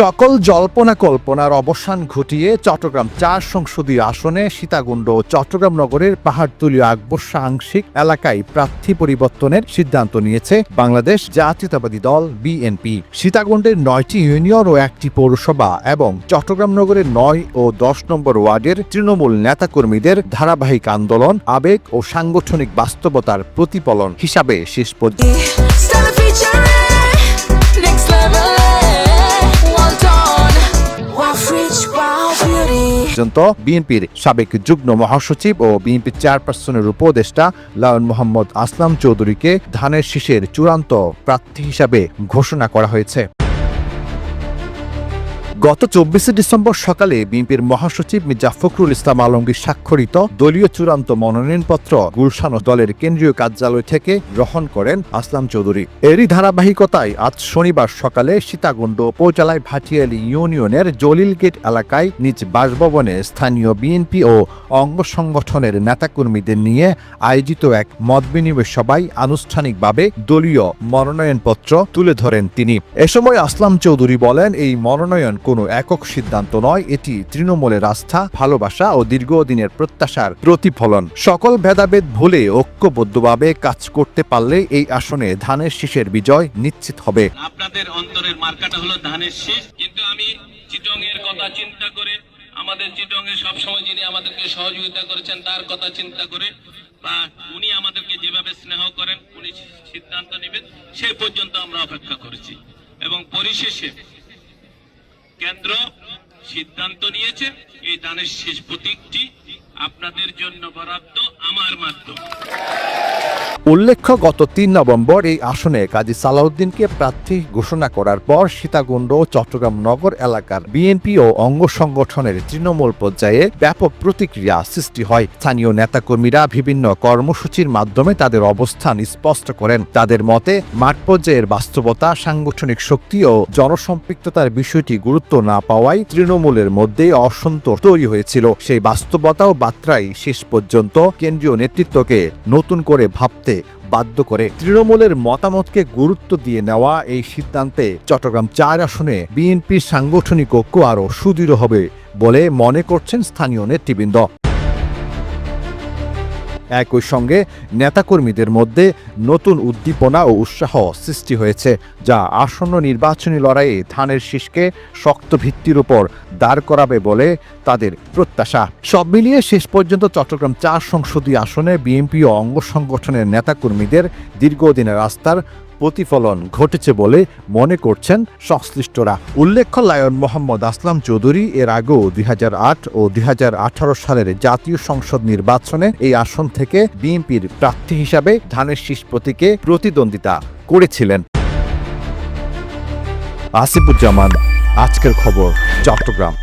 সকল জল্পনা কল্পনার অবসান ঘটিয়ে চট্টগ্রাম চার সংসদীয় আসনে সীতাকুণ্ড ও চট্টগ্রাম নগরের পাহাড়তলীয় আকবর্ষ আংশিক এলাকায় প্রার্থী পরিবর্তনের সিদ্ধান্ত নিয়েছে বাংলাদেশ জাতীয়তাবাদী দল বিএনপি। সীতাকুণ্ডের নয়টি ইউনিয়ন ও একটি পৌরসভা এবং চট্টগ্রাম নগরের নয় ও দশ নম্বর ওয়ার্ডের তৃণমূল নেতাকর্মীদের ধারাবাহিক আন্দোলন, আবেগ ও সাংগঠনিক বাস্তবতার প্রতিফলন হিসাবে শেষ পর্যন্ত পর্যন্ত বিএনপির সাবেক যুগ্ম মহাসচিব ও বিএনপি চেয়ারপারসনের উপদেষ্টা লায়ন মোহাম্মদ আসলাম চৌধুরীকে ধানের শীষের চূড়ান্ত প্রার্থী হিসাবে ঘোষণা করা হয়েছে। গত চব্বিশে ডিসেম্বর সকালে বিএনপির মহাসচিব মির্জা ফখরুল ইসলাম আলমগীর স্বাক্ষরিত দলীয় চূড়ান্ত মনোনয়নপত্র গুলশান দলের কেন্দ্রীয় কার্যালয় থেকে গ্রহণ করেন আসলাম চৌধুরী। এরই ধারাবাহিকতায় আজ শনিবার সকালে সীতাকুণ্ড উপজেলায় ভাটিয়ালি ইউনিয়নের জলিল গেট এলাকায় নিজ বাসভবনে স্থানীয় বিএনপি ও অঙ্গ সংগঠনের নেতাকর্মীদের নিয়ে আয়োজিত এক মত বিনিময় সভায় আনুষ্ঠানিকভাবে দলীয় মনোনয়নপত্র তুলে ধরেন তিনি। এ সময় আসলাম চৌধুরী বলেন, এই মনোনয়ন কোনো একক সিদ্ধান্ত নয়, এটি তৃণমূলের আস্থা, ভালোবাসা ও দীর্ঘদিনের প্রত্যাশার প্রতিফলন। সকল ভেদাভেদ ভুলে ঐক্যবদ্ধভাবে কাজ করতে পারলে এই আসনে ধানের শীষের বিজয় নিশ্চিত হবে। আপনাদের অন্তরের মার্কাটা হলো ধানের শীষ, কিন্তু আমি চিটং এর কথা চিন্তা করে, আমাদের চিটং সবসময় যিনি আমাদেরকে সহযোগিতা করেছেন, তার কথা চিন্তা করে, বা উনি আমাদেরকে যেভাবে স্নেহ করেন, উনি সিদ্ধান্ত নেবেন, সেই পর্যন্ত আমরা অপেক্ষা করেছি। এবং পরিশেষে কেন্দ্র সিদ্ধান্ত নিয়েছে। এই দানের শেষ প্রতীকটি আপনাদের জন্য বরাদ্দ আমার মাধ্যমে। উল্লেখ্য, গত তিন নভেম্বর এই আসনে কাজী সালাউদ্দিনকে প্রার্থী ঘোষণা করার পর সীতাকুণ্ড ও চট্টগ্রাম নগর এলাকার বিএনপি ও অঙ্গ সংগঠনের তৃণমূল পর্যায়ে ব্যাপক প্রতিক্রিয়া সৃষ্টি হয়। স্থানীয় নেতাকর্মীরা বিভিন্ন কর্মসূচির মাধ্যমে তাদের অবস্থান স্পষ্ট করেন। তাদের মতে, মাঠ পর্যায়ের বাস্তবতা, সাংগঠনিক শক্তি ও জনসম্পৃক্ততার বিষয়টি গুরুত্ব না পাওয়ায় তৃণমূলের মধ্যে অসন্তোষ তৈরি হয়েছিল। সেই বাস্তবতা ও বার্তাই শেষ পর্যন্ত কেন্দ্রীয় নেতৃত্বকে নতুন করে ভাবতে বাধ্য করে তৃণমূলের মতামতকে গুরুত্ব দিয়ে নেওয়া এই সিদ্ধান্তে চট্টগ্রাম চার আসনে বিএনপির সাংগঠনিক ঐক্য আরও সুদৃঢ় হবে বলে মনে করছেন স্থানীয় নেতৃবৃন্দ। একই সঙ্গে নেতাকর্মীদের মধ্যে নতুন উদ্দীপনা ও উৎসাহ সৃষ্টি হয়েছে, যা আসন্ন নির্বাচনী লড়াইয়ে ধানের শীষকে শক্ত ভিত্তির উপর দাঁড় করাবে বলে তাদের প্রত্যাশা। সব মিলিয়ে শেষ পর্যন্ত চট্টগ্রাম চার সংসদীয় আসনে বিএনপি ও অঙ্গ সংগঠনের নেতাকর্মীদের দীর্ঘদিনের আস্থার প্রতিফলন ঘটেছে বলে মনে করছেন সংশ্লিষ্টরা। উল্লেখ্য, লায়ন মোহাম্মদ আসলাম চৌধুরী এর আগেও দুই হাজার আট ও দুই হাজার আঠারো সালের জাতীয় সংসদ নির্বাচনে এই আসন থেকে বিএনপির প্রার্থী হিসাবে ধানের শীষ প্রতীকে প্রতিদ্বন্দ্বিতা করেছিলেন। আসিফুজ্জামান, আজকের খবর, চট্টগ্রাম।